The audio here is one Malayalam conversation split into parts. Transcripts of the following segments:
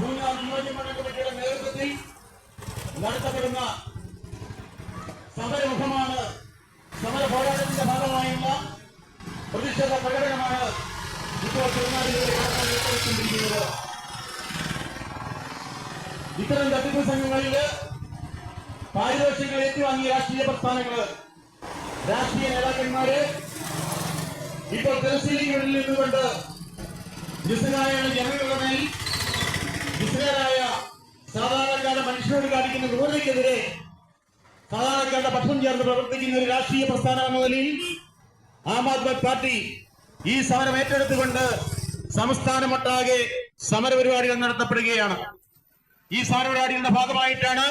നിയോജകമണ്ഡല കമ്മിറ്റിയുടെ നേതൃത്വത്തിൽ നടത്തപ്പെടുന്ന സമരമുഖമാണ് സമര പോരാട്ടത്തിന്റെ ഭാഗമായുള്ള പ്രതിഷേധ പ്രകടനമാണ് ഇപ്പോൾ നടന്നുകൊണ്ടിരിക്കുന്നത്. ഇത്തരം തട്ടിപ്പ് സംഘങ്ങളിൽ പാരിതോഷികങ്ങൾ ഏറ്റുവാങ്ങിയ രാഷ്ട്രീയ പ്രസ്ഥാനങ്ങൾ രാഷ്ട്രീയ നേതാക്കന്മാര് ഇപ്പോൾ തിരശ്ശീലികളിൽ നിന്നുകൊണ്ട് നിസ്സഹായ ജനങ്ങളുടെ മേൽ നിസ്സഹായ സാധാരണക്കാരുടെ മനുഷ്യരോട് കാണിക്കുന്ന ക്രൂരതയ്ക്കെതിരെ സാധാരണക്കാരുടെ പക്ഷം ചേർന്ന് പ്രവർത്തിക്കുന്ന ഒരു രാഷ്ട്രീയ പ്രസ്ഥാനം എന്ന നിലയിൽ ആം ആദ്മി പാർട്ടി ഈ സമരം ഏറ്റെടുത്തുകൊണ്ട് സംസ്ഥാനമൊട്ടാകെ സമരപരിപാടികൾ നടത്തപ്പെടുകയാണ്. ഈ സമരപരിപാടികളുടെ ഭാഗമായിട്ടാണ്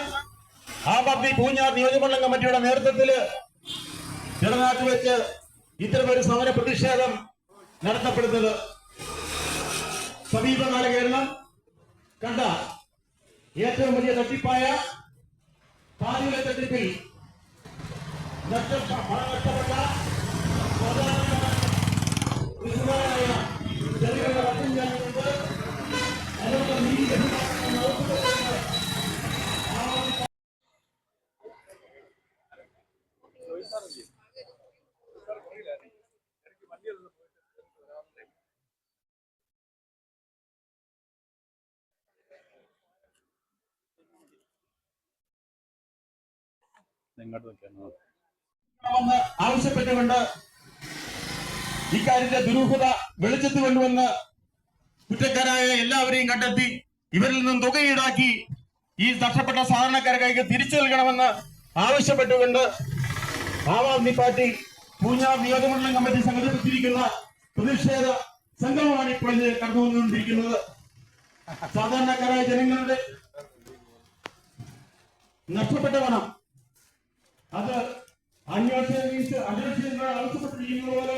ആം ആദ്മി പൂഞ്ഞാർ നിയോജകമണ്ഡലം കമ്മിറ്റിയുടെ നേതൃത്വത്തിൽ ജനനാട്ടിൽ വെച്ച് ഇത്തരമൊരു സമര പ്രതിഷേധം നടത്തപ്പെടുന്നത്. സമീപകാല കേരളം കണ്ട ഏറ്റവും വലിയ തട്ടിപ്പായ പാലിലെ തട്ടിപ്പിൽ നഷ്ടപ്പെട്ട പണം നഷ്ടപ്പെട്ട സാധാരണ നിസ്സഹായരായ ജനങ്ങളുടെ വർഷം ചെയ്യുന്നത് അവർക്ക് നീതി ലഭ്യമാക്കണമെന്ന് ഇങ്ങോട്ട് ആവശ്യപ്പെട്ടുകൊണ്ട് ഇക്കാര്യത്തെ ദുരൂഹത വെളിച്ചത്ത് കൊണ്ടുവന്ന് കുറ്റക്കാരായ എല്ലാവരെയും കണ്ടെത്തി ഇവരിൽ നിന്നും തുക ഈടാക്കി ഈ നഷ്ടപ്പെട്ട സാധാരണക്കാർക്കാർക്ക് തിരിച്ചു നൽകണമെന്ന് ആവശ്യപ്പെട്ടുകൊണ്ട് ആം ആദ്മി പാർട്ടി പൂഞ്ഞാർ നിയോജകമണ്ഡലം കമ്മിറ്റി സംഘടിപ്പിച്ചിരിക്കുന്ന പ്രതിഷേധ സംഗമമാണ് ഇപ്പോൾ ഇത് കടന്നു വന്നുകൊണ്ടിരിക്കുന്നത് സാധാരണക്കാരായ ജനങ്ങളുടെ നഷ്ടപ്പെട്ട പണം അന്വേഷണം അന്വേഷിക്കുന്ന ആവശ്യപ്പെട്ടിരിക്കുന്നത് പോലെ